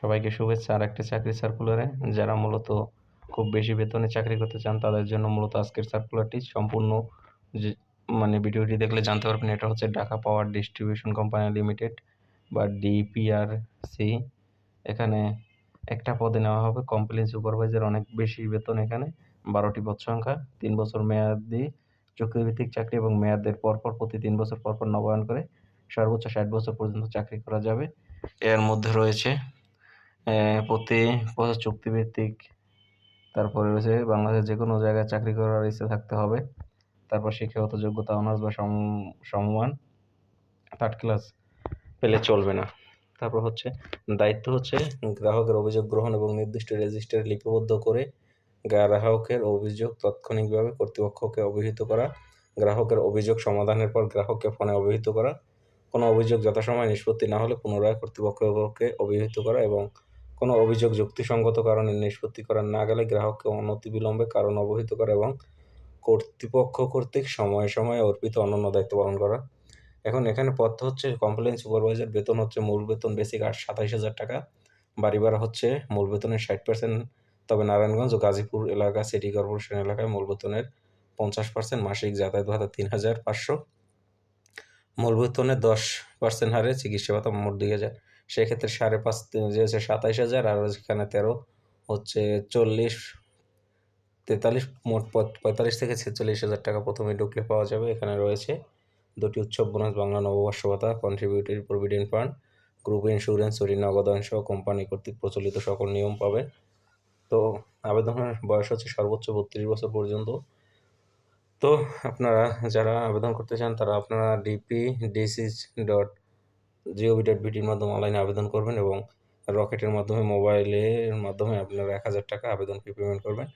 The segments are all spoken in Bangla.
সবাইকে শুভেচ্ছা আর একটা চাকরি সার্কুলারে যারা মূলত খুব বেশি বেতনে চাকরি করতে চান, তাদের জন্য মূলত আজকের সার্কুলারটি সম্পূর্ণ যে মানে ভিডিওটি দেখলে জানতে পারবেন, এটা হচ্ছে Dhaka power distribution company limited বা ডিপিআরসি। এখানে একটা পদে নেওয়া হবে কমপ্লেন সুপারভাইজার অনেক বেশি বেতন এখানে, বারোটি পদ সংখ্যা, তিন বছর মেয়াদি চুক্তিভিত্তিক চাকরি এবং মেয়াদের পরপর প্রতি তিন বছর পরপর নবায়ন করে সর্বোচ্চ ষাট বছর পর্যন্ত চাকরি করা যাবে। এর মধ্যে রয়েছে প্রতি চুক্তিভিত্তিক, তারপরে রয়েছে বাংলাদেশের যে কোনো জায়গায় চাকরি করার ইচ্ছে থাকতে হবে। তারপর শিক্ষাগত যোগ্যতা অনার্স বা সম- সমমান থার্ড ক্লাস পেলে চলবে না। তারপর হচ্ছে, দায়িত্ব হচ্ছে গ্রাহকের অভিযোগ গ্রহণ এবং নির্দিষ্ট রেজিস্টারে লিপিবদ্ধ করে গ্রাহকের অভিযোগ তাৎক্ষণিকভাবে কর্তৃপক্ষকে অবহিত করা, গ্রাহকের অভিযোগ সমাধানের পর গ্রাহককে ফোনে অবহিত করা, কোনো অভিযোগ যথাসময়ে নিষ্পত্তি না হলে পুনরায় কর্তৃপক্ষকে অবহিত করা এবং কোনো অভিযোগ যুক্তিসঙ্গত কারণে নিষ্পত্তি করা না গেলে গ্রাহককে অনতিবিলম্বে কারণ অবহিত করা এবং কর্তৃপক্ষ কর্তৃক সময়ে সময়ে অর্পিত অন্যান্য দায়িত্ব পালন করা। এখন এখানে পথ হচ্ছে কমপ্লেন সুপারভাইজার বেতন হচ্ছে মূল বেতন বেসিক আট সাতাইশ হাজার টাকা, বাড়ি ভাড়া হচ্ছে মূল বেতনের ষাট পার্সেন্ট তবে নারায়ণগঞ্জ ও গাজীপুর এলাকা সিটি কর্পোরেশন এলাকায় মূল বেতনের পঞ্চাশ পার্সেন্ট মাসিক যাতায়াত ভাতা তিন হাজার পাঁচশো, মূল বেতনের দশ পার্সেন্ট হারে চিকিৎসা ভাতা মোট দুই হাজার। সেক্ষেত্রে সাড়ে পাঁচ যে হচ্ছে সাতাইশ হাজার, আর যেখানে তেরো হচ্ছে চল্লিশ, তেতাল্লিশ, মোট পঁয়- পঁয়তাল্লিশ থেকে ছেচল্লিশ হাজার টাকা প্রথমে ঢুকলে পাওয়া যাবে, এখানে রয়েছে দুটি উৎসব বোনাস, বাংলা নববর্ষ ভাতা contributory provident fund group insurance ও ঋণ সহ কোম্পানি কর্তৃক প্রচলিত সকল নিয়ম পাবে। তো আবেদনের বয়স হচ্ছে সর্বোচ্চ বত্রিশ বছর পর্যন্ত। তো আপনারা যারা আবেদন করতে চান, তারা আপনারা D P ডিসিজ dot G O V dot বিটির মাধ্যমে অনলাইনে আবেদন করবেন এবং রকেটের মাধ্যমে, মোবাইলের মাধ্যমে আপনারা এক হাজার টাকা আবেদন ফি পেমেন্ট করবেন।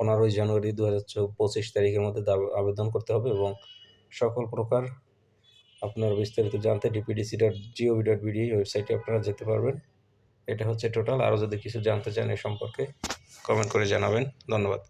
পনেরোই জানুয়ারি দু হাজার পঁচিশ তারিখের মধ্যে আবেদন করতে হবে এবং সকল প্রকার আপনার বিস্তারিত জানতে D P D C dot G O V dot B D ওয়েবসাইটে আপনারা যেতে পারবেন। এটা হচ্ছে টোটাল আরও যদি কিছু জানতে চান এ সম্পর্কে কমেন্ট করে জানাবেন। ধন্যবাদ।